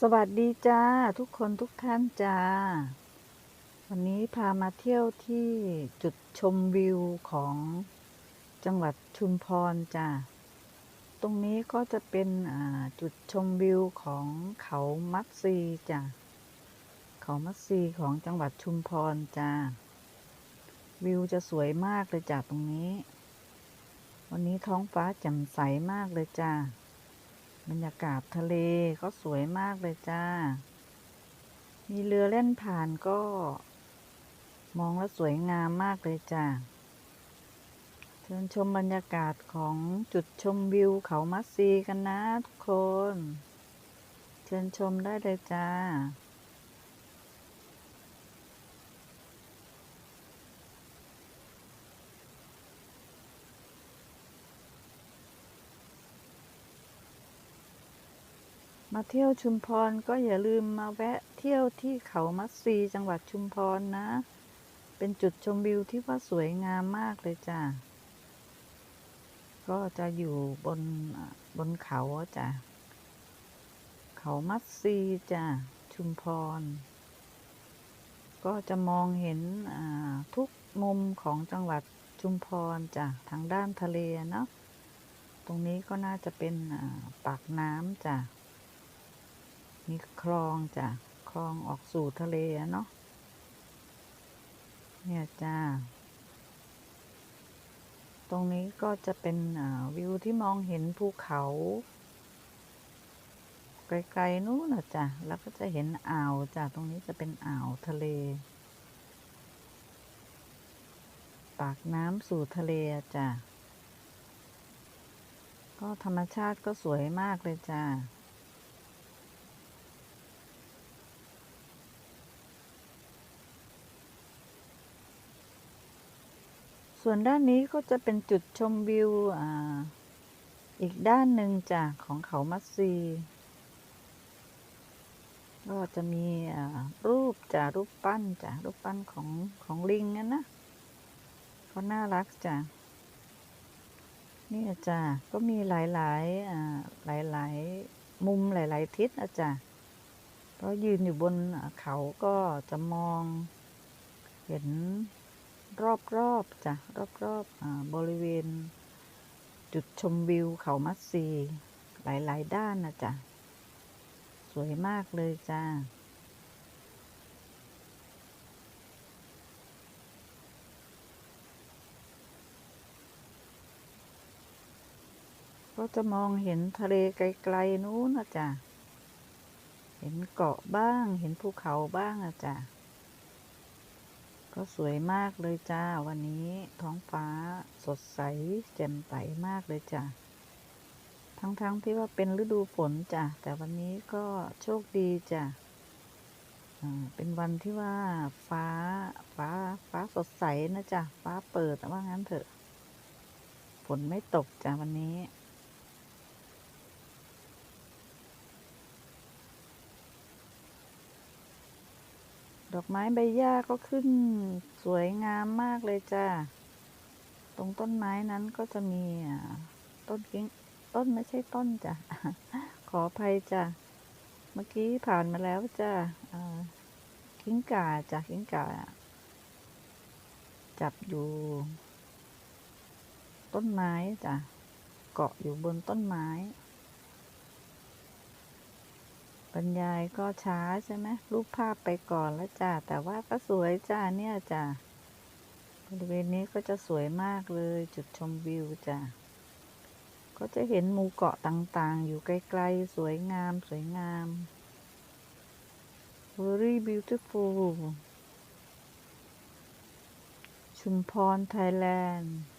สวัสดีจ้า ทุกคนทุกท่านจ้า วันนี้พามาเที่ยวที่จุดชมวิวของจังหวัดชุมพรจ้า ตรงนี้ก็จะเป็นจุดชมวิวของเขามัดซีจ้าเขามัดซีของจังหวัดชุมพรจ้า วิวจะสวยมากเลยจ้าตรงนี้ วันนี้ท้องฟ้าแจ่มใสมากเลยจ้า บรรยากาศทะเลก็สวยมากเลยจ้า มีเรือเล่นผ่านก็ มองแล้วสวยงามมากเลยจ้าเชิญชมบรรยากาศของจุดชมวิวเขามัสซีกันนะทุกคน เชิญชมได้เลยจ้า มาเที่ยวชุมพรก็อย่าลืมมาแวะเที่ยวที่เขามัดซีจังหวัดชุมพรนะ เป็นจุดชมวิวที่ว่าสวยงามมากเลยจ้ะ ก็จะอยู่บนบนเขาจ้ะ เขามัดซีจ้ะ ชุมพร ก็จะมองเห็นทุกมุมของจังหวัดชุมพรจ้ะ ทางด้านทะเลเนาะ ตรงนี้ก็น่าจะเป็นปากน้ำจ้ะ มีคลองจ้ะ คลองออกสู่ทะเลเนาะ เนี่ยจ้า ตรงนี้ก็จะเป็นวิวที่มองเห็นภูเขา ไกลๆนู้นนะจ้ะ แล้วก็จะเห็นอ่าวจ้ะ ตรงนี้จะเป็นอ่าวทะเล ปากน้ำสู่ทะเลจ้ะ ก็ธรรมชาติก็สวยมากเลยจ้า ส่วนด้านนี้ก็จะเป็นจุดชมวิวออีกด้านหนึ่งจ้ะของเขามัดซี ก็จะมีรูปจ้ะรูปปั้นจ้ะรูปปั้นของของลิงนั่นนะก็น่ารักจ้ะนี่จ้ะก็มีหลายๆอ่าหลายๆมุมหลาย ๆ ทิศนะจ้ะก็ยืนอยู่บนเขาก็จะมองเห็น รอบๆจ้ะรอบๆอ่าบริเวณ จุดชมวิวเขามัดซีหลายๆ ด้านนะจ๊ะสวยมากเลยจ้าก็จะมองเห็นทะเลไกลๆนู้นนะจ๊ะ เห็นเกาะบ้าง เห็นภูเขาบ้างนะจ๊ะ ก็สวยมากเลยจ้า วันนี้ท้องฟ้าสดใส แจ่มใสมากเลยจ้าทั้งๆทที่ว่าเป็นฤดูฝนจ้ะ แต่วันนี้ก็โชคดีจ้ะอ่าเป็นวันที่ว่าฟ้าฟ้าฟ้าสดใสนะจ้ะ ฟ้าเปิดว่างั้นเถอะ ฝนไม่ตกจ้ะวันนี้ ดอกไม้ใบหญ้าก็ขึ้นสวยงามมากเลยจ้า ตรงต้นไม้นั้นก็จะมีอ่าต้นกิ้งต้นไม่ใช่ต้นจ้ะ ขออภัยจ้ะ เมื่อกี้ผ่านมาแล้วจ้ะกิ้งก่าจ้ะกิ้งก่าจับอยู่ ต้นไม้จ้ะ เกาะอยู่บนต้นไม้ บรรยายก็ช้าใช่ไหมรูปภาพไปก่อนแล้วจ้าแต่ว่าก็สวยจ้าเนี่ยจ้าบริเวณนี้ก็จะสวยมากเลยจุดชมวิวจ้าก็จะเห็นหมู่เกาะต่างๆ อยู่ไกลๆ สวยงามสวยงาม very beautiful ชุมพรไทยแลนด์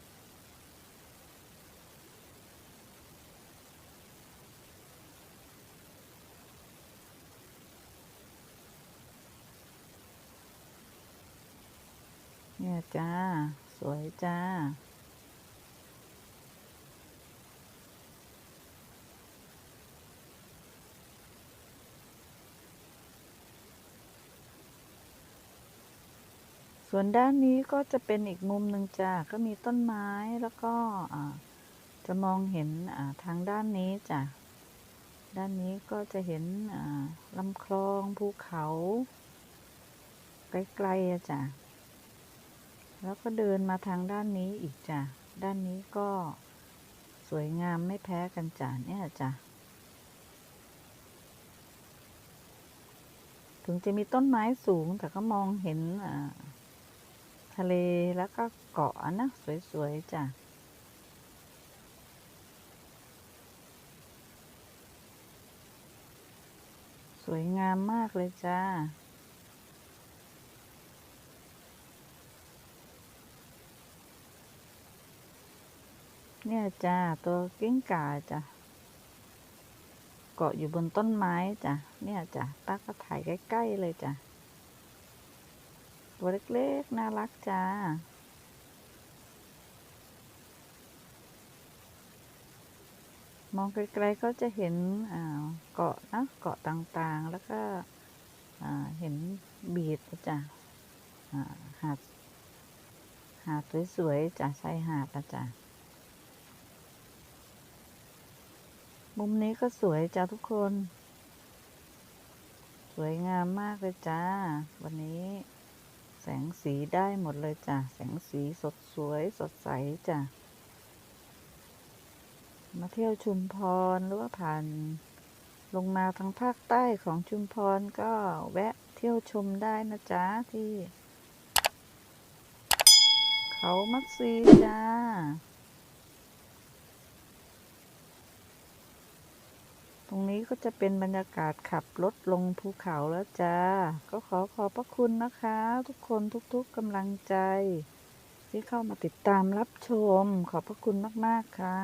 เนี่ยจ้า สวยจ้า ส่วนด้านนี้ก็จะเป็นอีกมุมหนึ่งจ้า ก็มีต้นไม้แล้วก็จะมองเห็นทางด้านนี้จ้ะ ด้านนี้ก็จะเห็นลำคลองภูเขา ไกลๆจ้ะ แล้วก็เดินมาทางด้านนี้อีกจ้ะ ด้านนี้ก็สวยงามไม่แพ้กันจ้ะเนี่ยจ้ะ ถึงจะมีต้นไม้สูงแต่ก็มองเห็นทะเลแล้วก็เกาะนะสวยๆจ้ะสวยงามมากเลยจ้า เนี่ยจ้าตัวกิ้งก่าจ้ะเกาะอยู่บนต้นไม้จ้ะเนี่ยจ้ะตาก็ถ่ายใกล้ๆเลยจ้ะตัวเล็กๆน่ารักจ้ามองไกลๆก็จะเห็นอ่าเกาะนะเกาะต่างๆ แล้วก็อ่าเห็นบีดนะจ้ะหาดหาดสวยๆจ้ะชายหาดนะจ้ะ มุมนี้ก็สวยจ้าทุกคน สวยงามมากเลยจ้า วันนี้แสงสีได้หมดเลยจ้ะ แสงสีสดสวยสดใสจ้ะ มาเที่ยวชุมพรหรือว่าผ่าน ลงมาทางภาคใต้ของชุมพรก็แวะเที่ยวชมได้นะจ๊ะ ที่ เขามักซีจ้า รงนี้ก็จะเป็นบรรยากาศขับรถลงภูเขาแล้วจ้า ก็ขอขอบพระคุณนะคะ ทุกคนทุกๆกำลังใจ ที่เข้ามาติดตามรับชม ขอบพระคุณมากๆค่ะ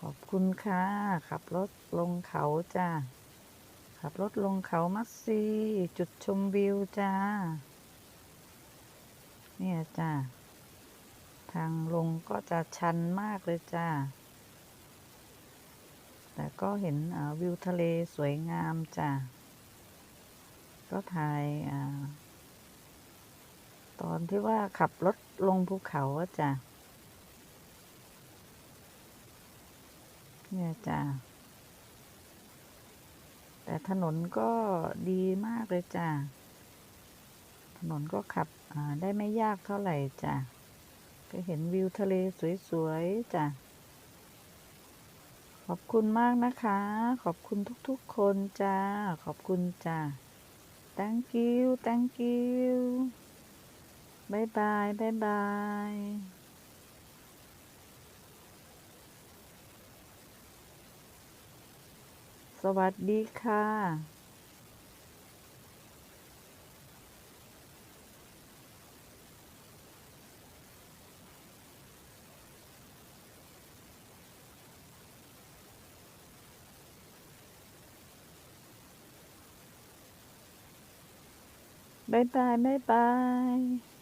ขอบคุณค่ะ ขับรถลงเขาจ้าขับรถลงเขามักซีจุดชมวิวจ้า เนี่ยจ้าทางลงก็จะชันมากเลยจ้า แต่ก็เห็นวิวทะเลสวยงามจ้ะ ก็ถ่ายอตอนที่ว่าขับรถลงภูเขาจ้ะ เนี่ยจ้ะ แต่ถนนก็ดีมากเลยจ้ะ ถนนก็ขับได้ไม่ยากเท่าไหร่จ้ะ ก็เห็นวิวทะเลสวยๆจ้ะ ขอบคุณมากนะคะ ขอบคุณทุกๆคนจ้า ขอบคุณจ้า thank you thank you บายบายบายบายสวัสดีค่ะ 拜拜拜拜。